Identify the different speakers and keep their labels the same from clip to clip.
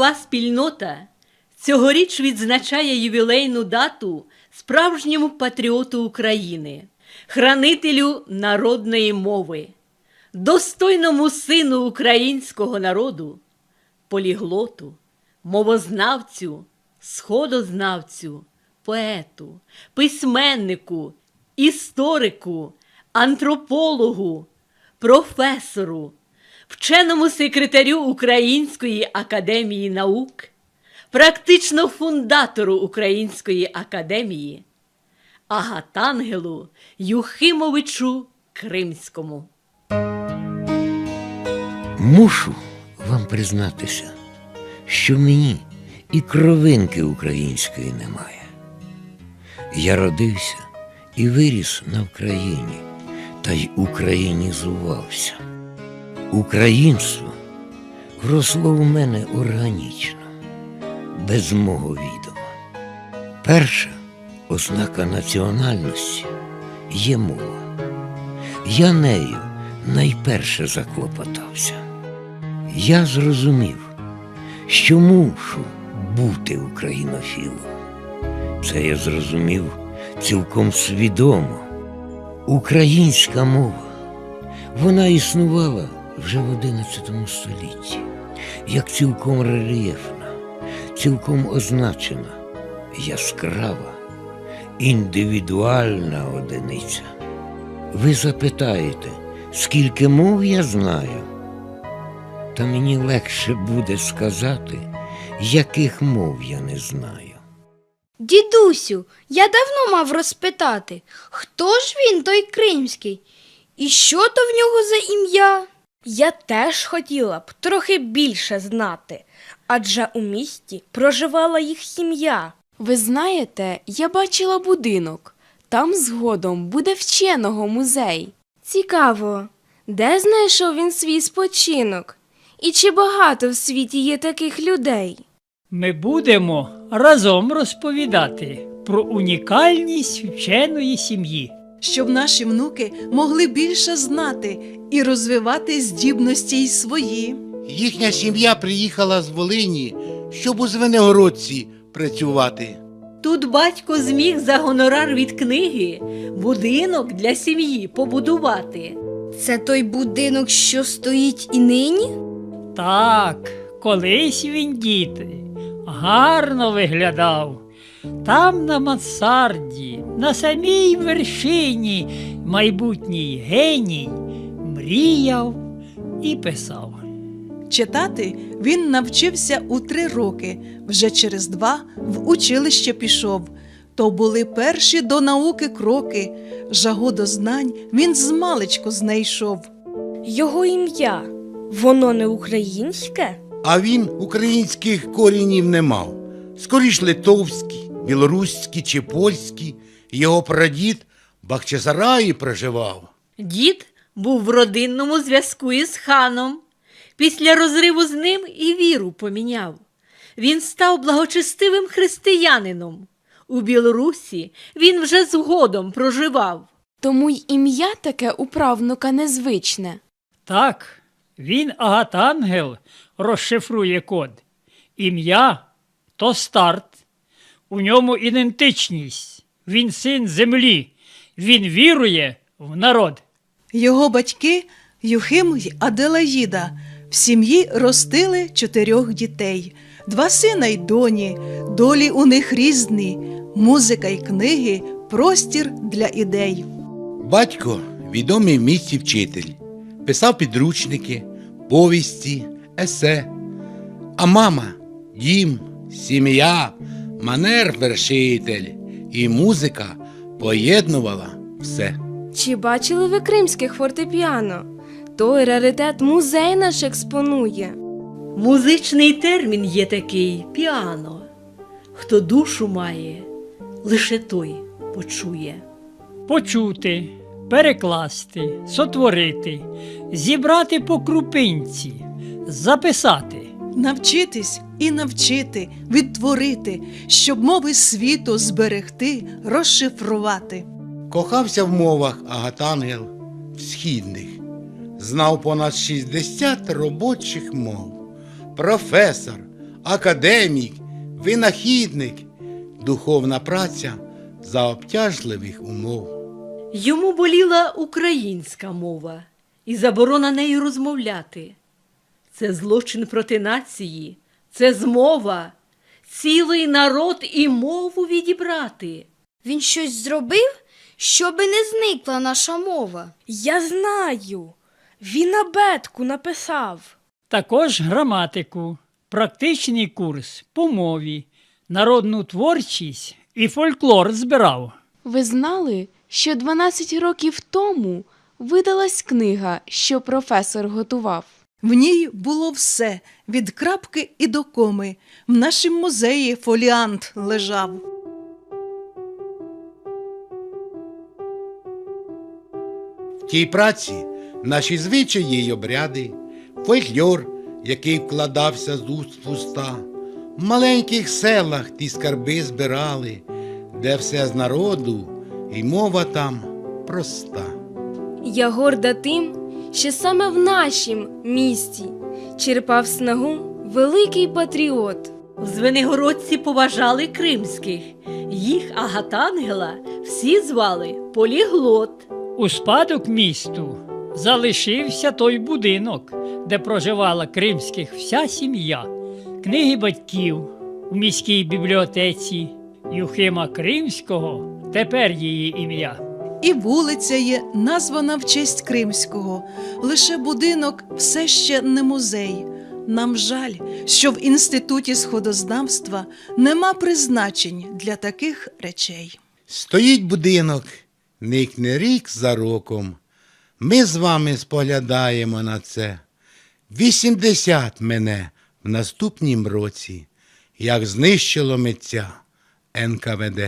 Speaker 1: Світова спільнота. Цьогоріч відзначає ювілейну дату справжньому патріоту України, хранителю народної мови, достойному сину українського народу, поліглоту, мовознавцю, сходознавцю, поету, письменнику, історику, антропологу, професору, вченому секретарю Української академії наук, практично фундатору Української академії, Агатангелу Юхимовичу Кримському.
Speaker 2: Мушу вам признатися, що мені і кровинки української немає. Я родився і виріс на Вкраїні, та й українізувався. Українство вросло у мене органічно, без мого відома. Перша ознака національності є мова. Я нею найперше заклопотався. Я зрозумів, що мушу бути українофілом. Це я зрозумів цілком свідомо. Українська мова, вона існувала вже в XI столітті, як цілком рельєфна, цілком означена, яскрава, індивідуальна одиниця. Ви запитаєте, скільки мов я знаю? Та мені легше буде сказати, яких мов я не знаю.
Speaker 3: Дідусю, я давно мав розпитати, хто ж він той кримський? І що то в нього за ім'я?
Speaker 4: Я теж хотіла б трохи більше знати, адже у місті проживала їх сім'я.
Speaker 5: Ви знаєте, я бачила будинок. Там згодом буде вченого музей.
Speaker 4: Цікаво, де знайшов він свій спочинок? І чи багато в світі є таких людей?
Speaker 6: Ми будемо разом розповідати про унікальність вченої сім'ї.
Speaker 7: Щоб наші внуки могли більше знати і розвивати здібності й свої.
Speaker 8: Їхня сім'я приїхала з Волині, щоб у Звенигородці працювати.
Speaker 1: Тут батько зміг за гонорар від книги будинок для сім'ї побудувати.
Speaker 3: Це той будинок, що стоїть і нині?
Speaker 6: Так, колись він діти гарно виглядав. Там на мансарді, на самій вершині, майбутній геній мріяв і писав.
Speaker 7: Читати він навчився у три роки, вже через два в училище пішов. То були перші до науки кроки. Жагу до знань він змалечку знайшов.
Speaker 4: Його ім'я воно не українське?
Speaker 8: А він українських корінів не мав. Скоріш литовські, білоруські чи польські. Його прадід в Бахчисараї проживав.
Speaker 1: Дід був в родинному зв'язку із ханом. Після розриву з ним і віру поміняв. Він став благочестивим християнином. У Білорусі він вже згодом проживав.
Speaker 5: Тому й ім'я таке у правнука незвичне.
Speaker 6: Так, він Агатангел розшифрує код. Ім'я то старт. У ньому ідентичність. Він син землі. Він вірує в народ.
Speaker 7: Його батьки Юхим й Аделаїда в сім'ї ростили чотирьох дітей, два сина й доні, долі у них різні, музика й книги, простір для ідей.
Speaker 8: Батько відомий в місті вчитель, писав підручники, повісті, есе. А мама дім, сім'я, манер вершитель і музика поєднувала все.
Speaker 4: Чи бачили ви кримських фортепіано? Той раритет музей наш експонує.
Speaker 1: Музичний термін є такий піано. Хто душу має, лише той почує.
Speaker 6: Почути, перекласти, сотворити, зібрати по крупинці, записати.
Speaker 7: Навчитись і навчити, відтворити, щоб мови світу зберегти, розшифрувати.
Speaker 8: Кохався в мовах Агатангел східних, знав понад 60 робочих мов. Професор, академік, винахідник, духовна праця за обтяжливих умов.
Speaker 1: Йому боліла українська мова і заборона нею розмовляти. Це злочин проти нації, це змова, цілий народ і мову відібрати.
Speaker 3: Він щось зробив, щоби не зникла наша мова.
Speaker 4: Я знаю. Він абетку написав.
Speaker 6: Також граматику, практичний курс по мові, народну творчість і фольклор збирав.
Speaker 5: Ви знали, що 12 років тому видалась книга, що професор готував.
Speaker 7: В ній було все від крапки і до коми. В нашім музеї фоліант лежав.
Speaker 8: В тій праці наші звичаї й обряди, фольклор, який вкладався з уст в уста, в маленьких селах ті скарби збирали, де все з народу, і мова там проста.
Speaker 4: Я горда тим, що саме в нашім місті черпав снагу великий патріот.
Speaker 1: В Звенигородці поважали кримських. Їх Агатангела всі звали Поліглот.
Speaker 6: У спадок місту залишився той будинок, де проживала кримських вся сім'я, книги батьків у міській бібліотеці Юхима Кримського, тепер її ім'я.
Speaker 7: І вулиця є названа в честь Кримського. Лише будинок все ще не музей. Нам жаль, що в інституті сходознавства нема призначень для таких речей.
Speaker 8: Стоїть будинок, никне рік за роком. Ми з вами споглядаємо на це. Вісімдесят мене в наступнім році, як знищило митця НКВД.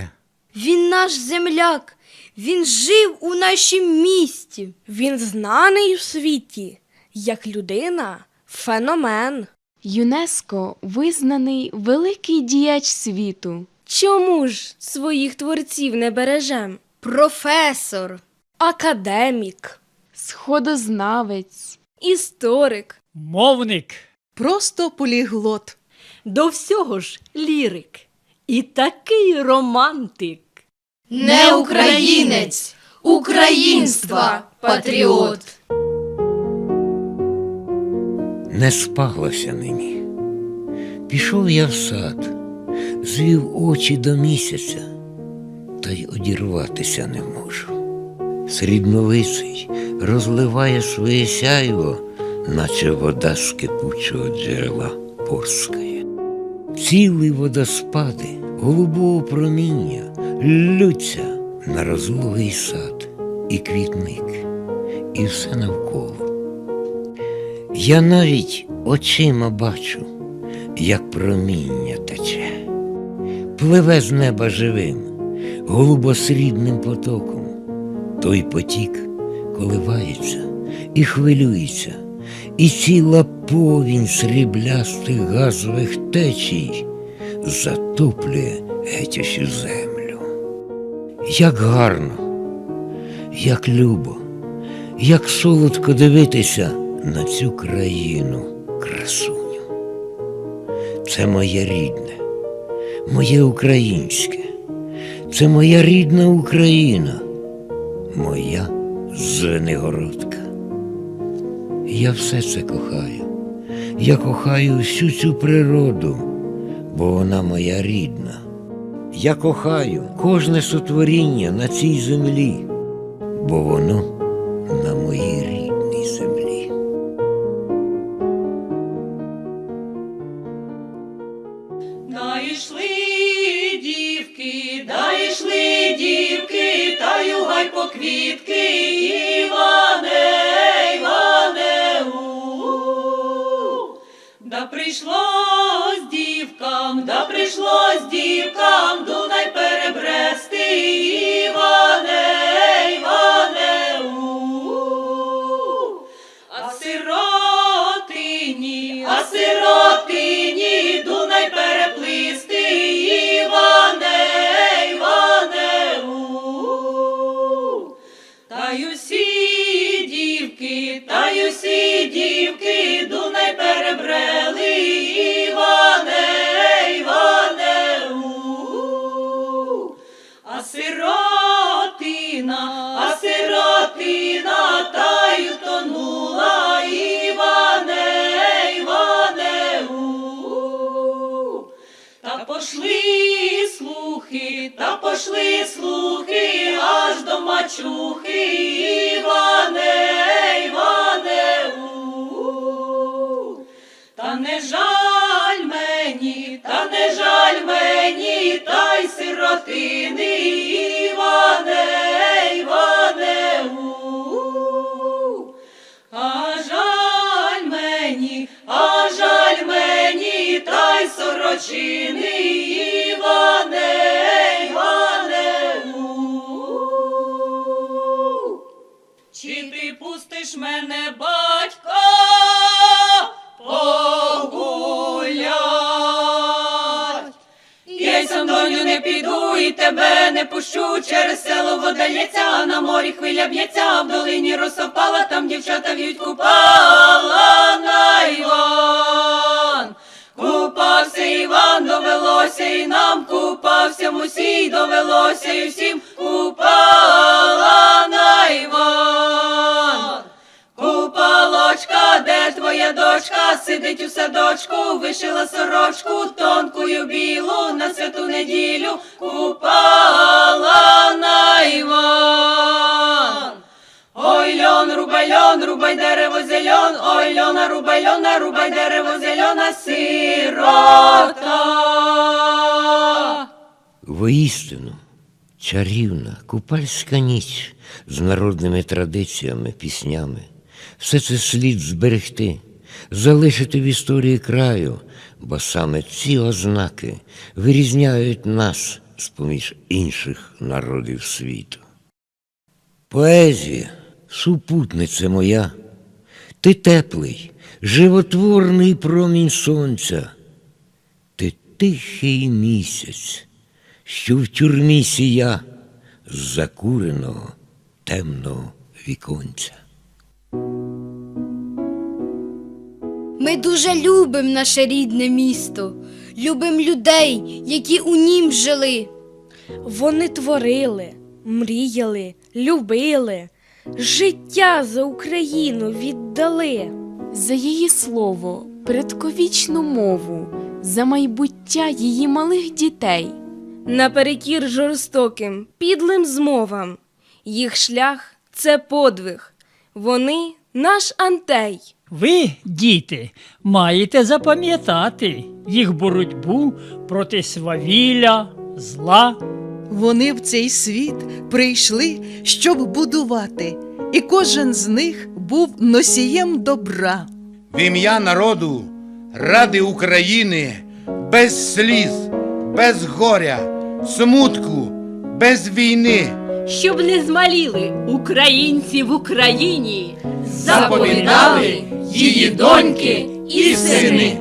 Speaker 3: Він наш земляк, він жив у нашім місті.
Speaker 4: Він знаний у світі, як людина, феномен.
Speaker 5: ЮНЕСКО визнаний великий діяч світу.
Speaker 4: Чому ж своїх творців не бережем?
Speaker 3: Професор.
Speaker 4: Академік,
Speaker 5: Сходознавець,
Speaker 4: історик.
Speaker 6: Мовник.
Speaker 7: Просто поліглот.
Speaker 1: До всього ж лірик. І такий романтик.
Speaker 3: Не українець, українства патріот.
Speaker 2: Не спалося нині. Пішов я в сад, звів очі до місяця, та й одірватися не можу. Срібновисий розливає своє сяйво, наче вода з кипучого джерела порскає. Цілі водоспади голубого проміння лються на розлогий сад і квітник, і все навколо. Я навіть очима бачу, як проміння тече, пливе з неба живим, голубосрібним потоком. Той потік коливається і хвилюється, і ціла повінь сріблястих газових течій затоплює гетячу землю. Як гарно, як любо, як солодко дивитися на цю країну красуню. Це моє рідне, моє українське, це моя рідна Україна, моя Звенигородка. Я все це кохаю. Я кохаю всю цю природу, бо вона моя рідна. Я кохаю кожне сотворіння на цій землі, бо воно на моїй рідній землі.
Speaker 9: Найшли дівки, найшли дівки, та югай по квітки. Да да прийшлось дівкам, Дунай перебрести, слухи, слухи, аж до мачухи, Іване, Іване, у. Та не жаль мені, та не жаль мені, та й сиротини, Іване, Іване. А жаль мені, а жаль мені, та й сорочини, Іване, пустиш мене, батько, погулять? Я й сам доню не піду і тебе не пущу, через село вода лється, а на морі хвиля б'ється, а в долині розсопала, там дівчата в'ють купала на Іван. Купався Іван, довелося і нам, купався мусій, довелося і всім, купала на Іван. Купалочка, де твоя дочка, сидить у садочку, вишила сорочку, тонкою білу на святу неділю, купала на Іван. Ой, льон, рубай льон, рубай дерево зельон, ой, льона, рубай льона, рубай дерево зельона, сирота.
Speaker 2: Воістину, чарівна купальська ніч з народними традиціями, піснями. Все це слід зберегти, залишити в історії краю, бо саме ці ознаки вирізняють нас з поміж інших народів світу. Поезія, супутниця моя, ти теплий, животворний промінь сонця, ти тихий місяць, що в тюрмі сія з закуреного темного віконця.
Speaker 3: Ми дуже любим наше рідне місто, любим людей, які у нім жили.
Speaker 4: Вони творили, мріяли, любили, життя за Україну віддали.
Speaker 5: За її слово, предковічну мову, за майбуття її малих дітей.
Speaker 4: Наперекір жорстоким, підлим змовам. Їх шлях це подвиг. Вони наш антей.
Speaker 6: Ви, діти, маєте запам'ятати їх боротьбу проти свавілля, зла.
Speaker 7: Вони в цей світ прийшли, щоб будувати, і кожен з них був носієм добра.
Speaker 8: В ім'я народу, ради України, без сліз, без горя, смутку, без війни.
Speaker 1: Щоб не змаліли українці в Україні,
Speaker 9: Заповідали її доньки і сини.